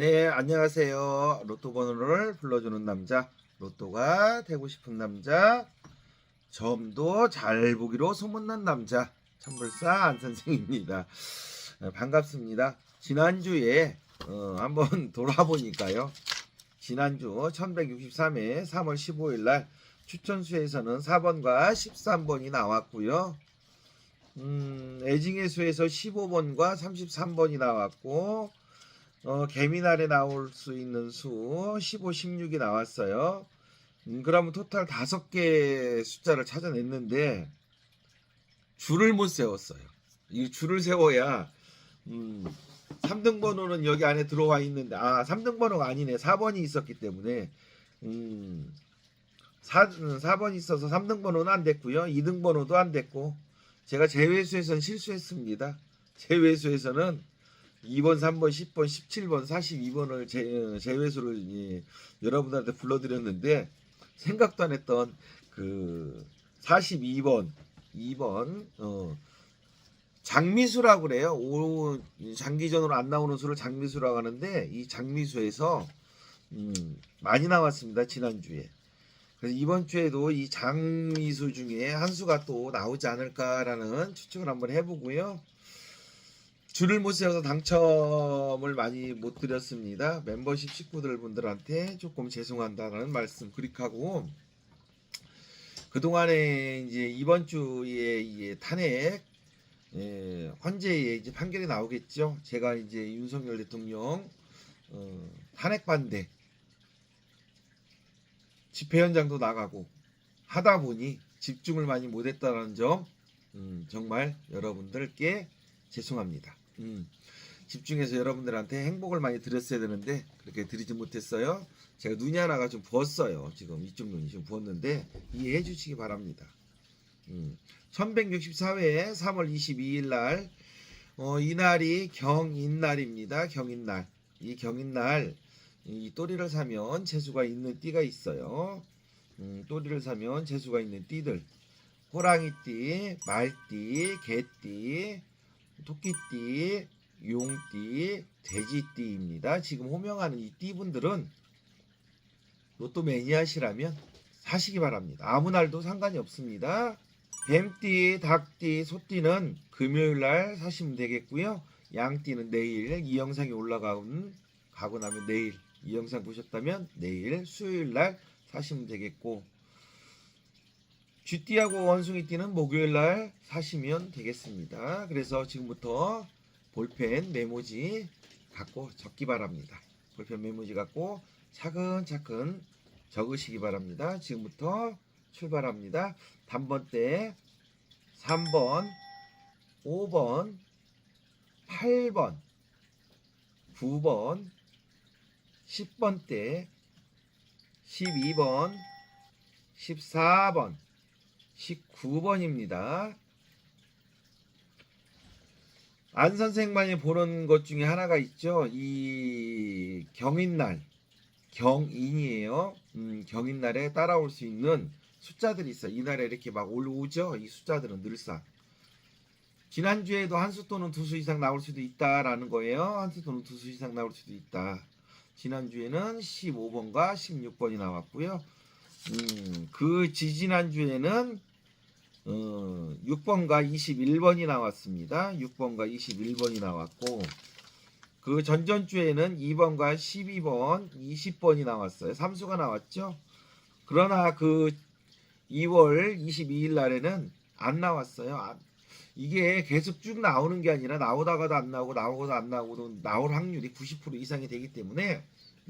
네, 안녕하세요. 로또 번호를 불러주는 남자, 로또가 되고 싶은 남자, 점도 잘 보기로 소문난 남자, 천불사 안 선생입니다. 네, 반갑습니다. 지난주에 어, 한번 돌아보니까요. 지난주 1163회 3월 15일 날 추천수에서는 4번과 13번이 나왔고요. 음, 애징의 수에서 15번과 33번이 나왔고 어, 개미날에 나올 수 있는 수 15, 16이 나왔어요. 음, 그러면 토탈 다섯 개 숫자를 찾아냈는데 줄을 못 세웠어요. 이 줄을 세워야 음, 3등 번호는 여기 안에 들어와 있는데 아 3등 번호가 아니네 4번이 있었기 때문에 음, 4, 4번이 있어서 3등 번호는 안 됐고요 2등 번호도 안 됐고 제가 제외수에서는 실수했습니다 제외수에서는 2번, 3번, 10번, 17번, 42번을 제, 제외수를 예, 여러분들한테 불러드렸는데 생각도 안 했던 그 42번, 2번 어, 장미수라고 그래요. 오, 장기전으로 안 나오는 수를 장미수라고 하는데 이 장미수에서 음, 많이 나왔습니다. 지난주에. 그래서 이번 주에도 이 장미수 중에 한 수가 또 나오지 않을까라는 추측을 한번 해보고요. 줄을 못 세워서 당첨을 많이 못 드렸습니다. 멤버십 식구들 분들한테 조금 죄송한다는 말씀 그릭하고 그동안에 이제 이번 주에 탄핵 예, 헌재에 이제 판결이 나오겠죠. 제가 이제 윤석열 대통령 어, 탄핵 반대 집회 현장도 나가고 하다 보니 집중을 많이 못했다는 점 음, 정말 여러분들께 죄송합니다. 음, 집중해서 여러분들한테 행복을 많이 드렸어야 되는데 그렇게 드리지 못했어요. 제가 눈이 하나가 좀 부었어요. 지금 이쪽 눈이 좀 부었는데 이해해 주시기 바랍니다. 음, 1164회 3월 22일 날 어, 이날이 경인날입니다. 경인날. 이 경인날 이 또리를 사면 재수가 있는 띠가 있어요. 음, 또리를 사면 재수가 있는 띠들. 호랑이띠, 말띠, 개띠, 토끼띠, 용띠, 돼지띠입니다. 지금 호명하는 이 띠분들은 로또 매니아시라면 사시기 바랍니다. 아무 날도 상관이 없습니다. 뱀띠, 닭띠, 소띠는 금요일 날 사시면 되겠고요. 양띠는 내일 이 영상이 올라가고 가고 나면 내일 이 영상 보셨다면 내일 수요일 날 사시면 되겠고 쥐띠하고 원숭이띠는 목요일 날 사시면 되겠습니다. 그래서 지금부터 볼펜 메모지 갖고 적기 바랍니다. 볼펜 메모지 갖고 차근차근 적으시기 바랍니다. 지금부터 출발합니다. 단번대 3번, 5번, 8번, 9번, 10번 대 12번, 14번, 19번입니다. 안 선생만이 보는 것 중에 하나가 있죠. 이 경인날, 경인이에요. 음, 경인날에 따라올 수 있는 숫자들이 있어. 이날에 이렇게 막 올라오죠. 이 숫자들은 늘상. 지난주에도 한 수 또는 두 수 이상 나올 수도 있다라는 거예요. 한 수 또는 두 수 이상 나올 수도 있다. 지난주에는 15번과 16번이 나왔고요. 음, 그 지지난주에는 어, 6번과 21번이 나왔습니다. 6번과 21번이 나왔고 그 전전주에는 2번과 12번, 20번이 나왔어요. 3수가 나왔죠. 그러나 그 2월 22일 날에는 안 나왔어요. 아, 이게 계속 쭉 나오는 게 아니라 나오다가도 안 나오고 나오고도 안 나오고도 나올 확률이 90% 이상이 되기 때문에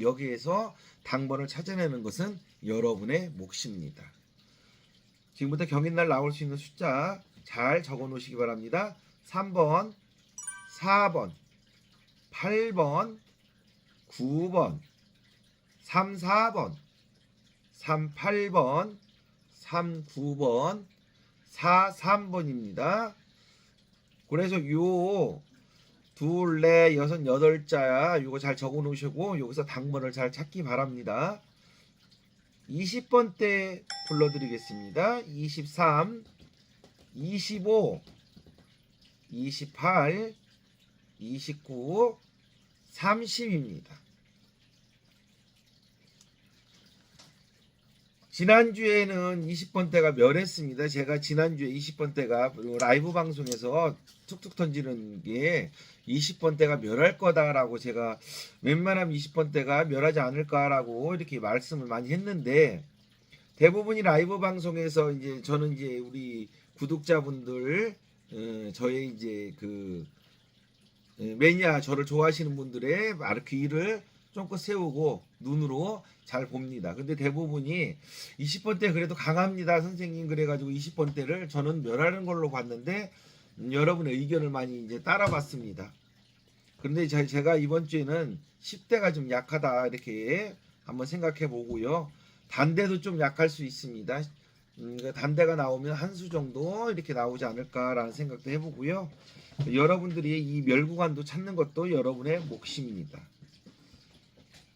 여기에서 당번을 찾아내는 것은 여러분의 몫입니다. 지금부터 경인날 나올 수 있는 숫자 잘 적어 놓으시기 바랍니다. 3번, 4번, 8번, 9번, 3, 4번, 3, 8번, 3, 9번, 4, 3번입니다. 그래서 요 둘, 넷, 여섯, 여덟 자야 요거 잘 적어 놓으시고 여기서 당번을 잘 찾기 바랍니다. 20번 때 불러드리겠습니다. 23, 25, 28, 29, 30입니다. 지난주에는 20번 때가 멸했습니다. 제가 지난주에 20번 때가 라이브 방송에서 툭툭 던지는 게 20번 때가 멸할 거다라고 제가 웬만하면 20번 때가 멸하지 않을까라고 이렇게 말씀을 많이 했는데 대부분이 라이브 방송에서 이제 저는 이제 우리 구독자분들 어, 저의 이제 그 어, 매니아 저를 좋아하시는 분들의 말 귀를 쫑긋 세우고 눈으로 잘 봅니다. 근데 대부분이 20번 때 그래도 강합니다 선생님 그래가지고 20번 때를 저는 멸하는 걸로 봤는데 음, 여러분의 의견을 많이 이제 따라봤습니다. 그런데 제- 제가 이번 주에는 10대가 좀 약하다 이렇게 한번 생각해 보고요. 단대도 좀 약할 수 있습니다. 음, 그 단대가 나오면 한 수 정도 이렇게 나오지 않을까라는 생각도 해보고요. 여러분들이 이 멸구관도 찾는 것도 여러분의 몫입니다.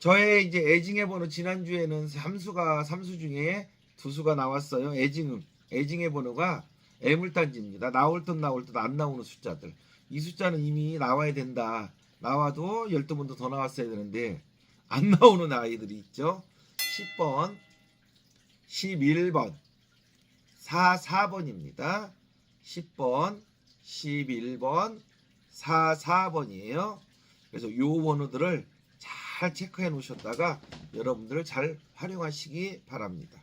저의 이제 애징의 번호 지난주에는 삼수가 삼수 중에 두 수가 나왔어요. 애징음. 애징의 번호가 애물단지입니다. 나올 듯 나올 듯 안 나오는 숫자들. 이 숫자는 이미 나와야 된다. 나와도 12번도 더 나왔어야 되는데 안 나오는 아이들이 있죠. 10번, 11번, 4, 4번입니다. 10번, 11번, 4, 4번이에요. 그래서 요 번호들을 잘 체크해 놓으셨다가 여러분들 잘 활용하시기 바랍니다.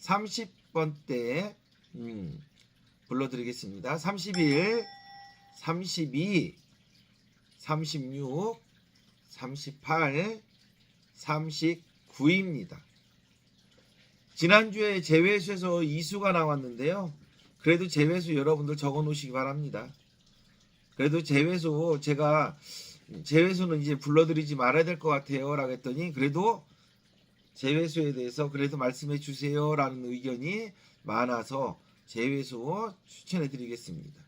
30번 때 음, 불러드리겠습니다. 31, 32, 36, 38, 39입니다. 지난주에 제외수에서 이수가 나왔는데요. 그래도 제외수 여러분들 적어 놓으시기 바랍니다. 그래도 제외수 제가 제외수는 이제 불러드리지 말아야 될 것 같아요. 라고 했더니 그래도 제외수에 대해서 그래도 말씀해 주세요. 라는 의견이 많아서 제외수 추천해 드리겠습니다.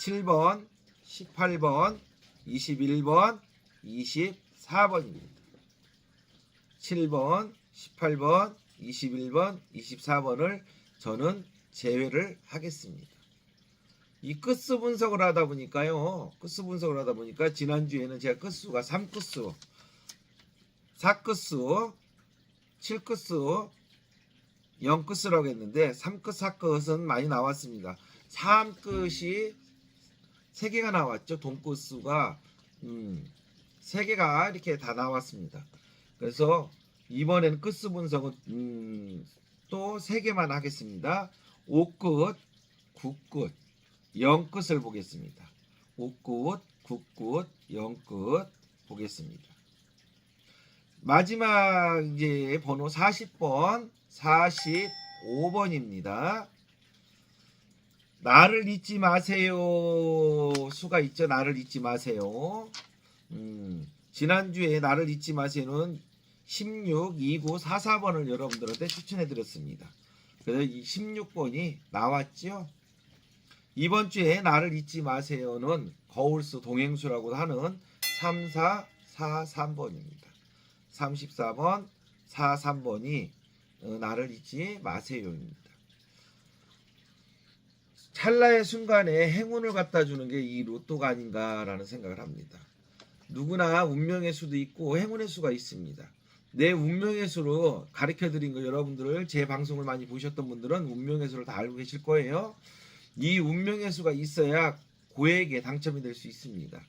7번, 18번, 21번, 24번입니다. 7번, 18번, 21번, 24번을 저는 제외를 하겠습니다. 이 끝수 분석을 하다 보니까요. 끝수 분석을 하다 보니까 지난주에는 제가 끝수가 3끝수, 4끝수, 7끝수, 0끝수라고 했는데 3끝, 4끝은 많이 나왔습니다. 3끝이 3개가 나왔죠. 동끝수가 음, 3개가 이렇게 다 나왔습니다. 그래서 이번에는 끝수 분석은 음, 또 3개만 하겠습니다. 5끝, 9끝, 0끝을 보겠습니다. 5끝, 9끝, 0끝 보겠습니다. 마지막 이제 번호 40번, 45번입니다. 나를 잊지 마세요. 수가 있죠. 나를 잊지 마세요. 음, 지난주에 나를 잊지 마세요는 16, 29, 44번을 여러분들한테 추천해 드렸습니다. 그래서 이 16번이 나왔죠. 이번 주에 나를 잊지 마세요는 거울수 동행수라고 하는 3, 4, 4, 3번입니다. 34번, 4, 3번이 어, 나를 잊지 마세요입니다. 찰나의 순간에 행운을 갖다 주는 게 이 로또가 아닌가라는 생각을 합니다. 누구나 운명의 수도 있고 행운의 수가 있습니다. 내 운명의 수로 가르쳐 드린 거 여러분들 제 방송을 많이 보셨던 분들은 운명의 수를 다 알고 계실 거예요. 이 운명의 수가 있어야 고액에 당첨이 될 수 있습니다.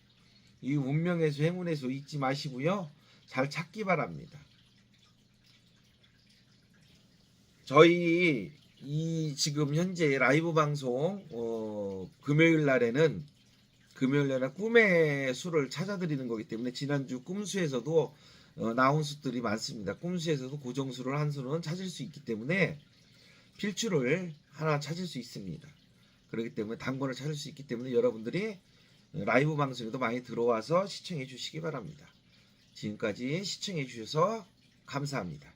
이 운명의 수, 행운의 수 잊지 마시고요. 잘 찾기 바랍니다. 저희 이 지금 현재 라이브 방송 어, 금요일 날에는 금요일 날에 꿈의 수를 찾아드리는 거기 때문에 지난주 꿈수에서도 어, 나온 수들이 많습니다. 꿈수에서도 고정수를 한 수는 찾을 수 있기 때문에 필출을 하나 찾을 수 있습니다. 그렇기 때문에 단권을 찾을 수 있기 때문에 여러분들이 라이브 방송에도 많이 들어와서 시청해 주시기 바랍니다. 지금까지 시청해 주셔서 감사합니다.